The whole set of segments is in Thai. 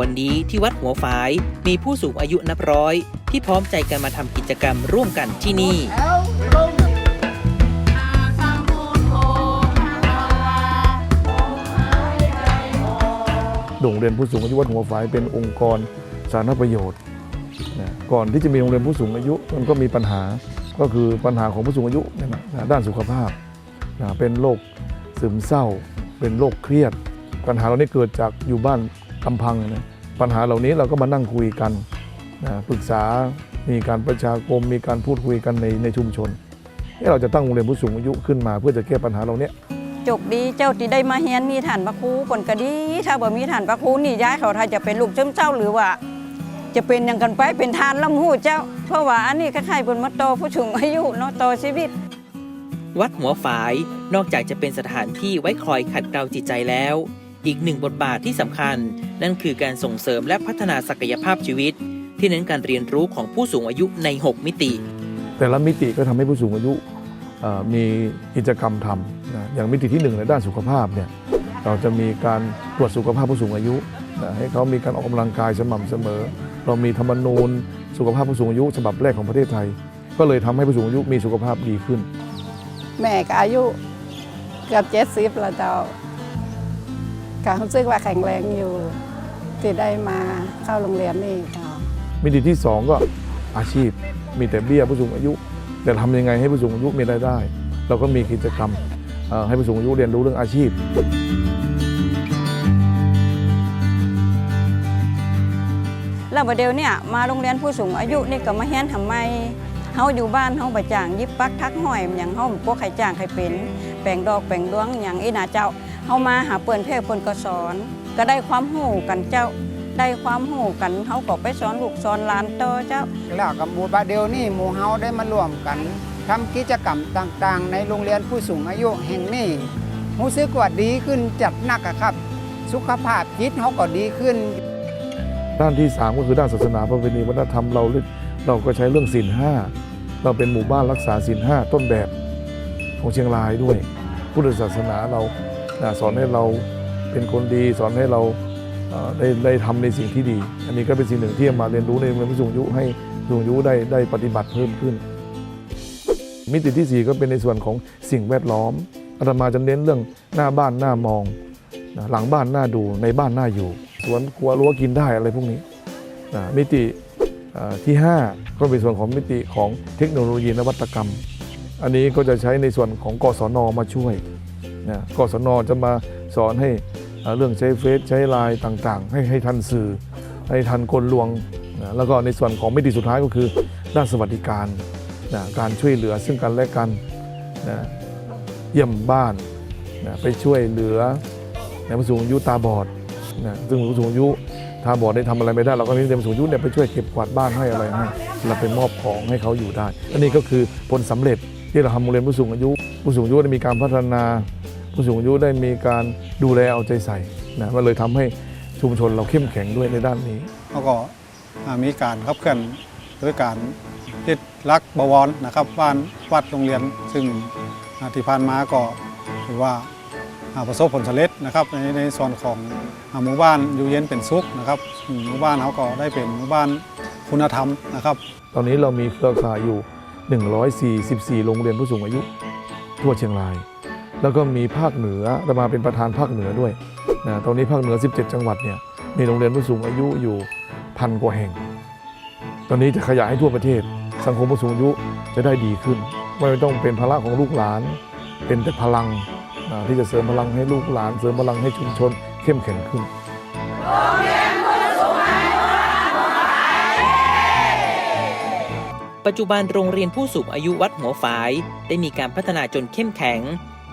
วันนี้ที่วัดหัวฝาย มีผู้สูงอายุนับร้อย ที่พร้อมใจกันมาทำกิจกรรมร่วมกันที่นี่ โรงเรียนผู้สูงอายุวัดหัวฝายเป็นองค์กรสาธารณประโยชน์นะก่อนที่จะมีโรงเรียนผู้สูงอายุมันก็มีปัญหาก็คือปัญหาของผู้สูงอายุเนี่ยนะด้านสุขภาพนะเป็นโรคซึมเศร้า เป็นโรคเครียด ปัญหาเหล่านี้เกิดจากอยู่บ้าน ลำพังนะปัญหาเหล่านี้เราก็มานั่งคุยกันนะปรึกษา มีการประชาคม มีการพูดคุยกันในในชุมชนเอ๊ะเราจะตั้งโรงเรียนผู้สูงอายุขึ้นมาเพื่อจะแก้ปัญหาเหล่านี้จกดีเจ้าที่ได้มาเฮียนมีฐานพระครูผลก็ดี ถ้าบ่มีฐานพระครูนี่ย้ายเขาถ้าจะเป็นลูกเจ้าเจ้าหรือว่า จะเป็นอย่างกันไปเป็นทานลำหูเจ้า เพราะว่าอันนี้คล้ายๆบนมาโตอผู้สูงอายุเนาะโตอชีวิต วัดหัวฝายนอกจากจะเป็นสถานที่ไว้คอยขัดเกลาจิตใจแล้ว อีกหนึ่งบทบาทที่สำคัญ นั่นคือการส่งเสริมและพัฒนาศักยภาพชีวิต ที่เน้นการเรียนรู้ของผู้สูงอายุใน 6 มิติ แต่ละมิติก็ทำให้ผู้สูงอายุเอ่อมีกิจกรรมทำนะอย่างมิติที่หนึ่งในด้านสุขภาพเนี่ยเราจะมีการตรวจสุขภาพผู้สูงอายุนะให้เขามีการออกกำลังกายสม่ำเสมอ เรามีธรรมนูญสุขภาพผู้สูงอายุฉบับแรกของประเทศไทย ก็เลยทำให้ผู้สูงอายุมีสุขภาพดีขึ้น แม่ก็อายุเกือบเจ็ดสิบแล้วเจ้า ก็รู้สึกว่าแข็งแรงอยู่ที่ได้มาเข้าโรงเรียนนี่เจ้ามิติที่สองก็อาชีพมีแต่เบี้ยผู้สูงอายุแต่ทำยังไงให้ผู้สูงอายุมีรายได้ เราก็มีกิจกรรมเอ่อให้ผู้สูงอายุเรียนรู้เรื่องอาชีพแล้วบัดเดี๋ยวเนี่ยมาโรงเรียนผู้สูงอายุนี่ก็มาเฮียนทำไมเฮาอยู่บ้านเฮาบ่จ้างยิบปักทักห้อยอย่างเฮาพวกใครจ้างใครเป็นแปลงดอกแปลงดวงอย่างอีนาเจ้า เฮามาหาเปิ้นเพศเปิ้นก็สอน ก็ได้ความรู้กันเจ้า ได้ความรู้กันเฮาก็ไปสอนลูกสอนหลานต่อเจ้า แล้วกับหมู่บาเดียวนี่หมู่เฮาได้มาร่วมกันทำกิจกรรมต่างๆ ในโรงเรียนผู้สูงอายุแห่งนี้รู้สึกว่าดีขึ้นจัดหนักอะครับ สุขภาพจิตเขาก็ดีขึ้น ด้านที่ 3 ก็คือด้านศาสนาประเพณีวัฒนธรรมเราเราก็ใช้เรื่องศีลห้าเราเป็นหมู่บ้านรักษาศีลห้าต้นแบบของเชียงรายด้วย พุทธศาสนาเรา นะสอนให้เราเป็นคนดี สอนให้เราได้ได้ทำในสิ่งที่ดี อันนี้ก็เป็นสิ่งหนึ่งที่มาเรียนรู้ในเรียนผู้สูงอายุให้สูงอายุได้ได้ปฏิบัติเพิ่มขึ้น มิติที่ 4 ก็เป็นในส่วนของสิ่งแวดล้อมอาตมาจะเน้นเรื่องหน้าบ้านหน้ามองนะหลังบ้านหน้าดูในบ้านหน้าอยู่ สวนครัวรั้วกินได้อะไรพวกนี้นะมิติเอ่อที่ 5 ก็เป็นส่วนของมิติของเทคโนโลยีนวัตกรรม อันนี้ก็จะใช้ในส่วนของกศนมาช่วย นะกศนจะมาสอนให้เรื่องใช้เฟซใช้ไลน์ต่างๆ ให้ให้ทันสื่อ ให้ทันกลลวงนะแล้วก็ในส่วนของมิติสุดท้ายก็คือ ด้านสวัสดิการนะการช่วยเหลือซึ่งกันและกันนะเยี่ยมบ้านนะไปช่วยเหลือนะผู้สูงอายุตาบอดนะซึ่งผู้สูงอายุตาบอดได้ทำอะไรไม่ได้เราก็นี่ผู้สูงอายุเนี่ยไปช่วยเก็บกวาดบ้านให้อะไรให้เราไปมอบของให้เขาอยู่ได้ อันนี้ก็คือผลสำเร็จที่เราทำโรงเรียนผู้สูงอายุ ผู้สูงอายุได้มีการพัฒนา ผู้สูงอายุได้มีการดูแลเอาใจใส่นะมันเลยทำให้ชุมชนเราเข้มแข็งด้วยในด้านนี้แล้วก็อ่ามีการขับเคลื่อนด้วยการติดรักบวรนะครับบ้านวัดโรงเรียน ซึ่งอ่าที่ผ่านมาก็ถือว่าอ่าประสบผลสำเร็จนะครับในในส่วนของอ่าหมู่บ้านอยู่เย็นเป็นสุขนะครับอืมหมู่บ้านเขาก็ได้เป็นหมู่บ้านคุณธรรมนะครับ ตอนนี้เรามีเครือข่ายอยู่ 144 โรงเรียนผู้สูงอายุ ทั่วเชียงราย แล้วก็มีภาคเหนือเรามาเป็นประธานภาคเหนือด้วยนะตอนนี้ภาคเหนือ 17 จังหวัดเนี่ยมีโรงเรียนผู้สูงอายุอยู่พันกว่าแห่ง ตอนนี้จะขยายให้ทั่วประเทศ สังคมผู้สูงอายุจะได้ดีขึ้น ไม่ต้องเป็นภาระของลูกหลาน เป็นแต่พลังนะที่จะเสริมพลังให้ลูกหลาน เสริมพลังให้ชุมชนเข้มแข็งขึ้นปัจจุบันโรงเรียนผู้สูงอายุวัดหัวฝาย ได้มีการพัฒนาจนเข้มแข็ง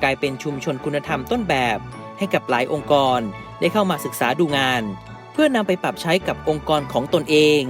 กลายเป็นชุมชนคุณธรรมต้นแบบ ให้กับหลายองค์กรได้เข้ามาศึกษาดูงาน เพื่อนำไปปรับใช้กับองค์กรของตนเอง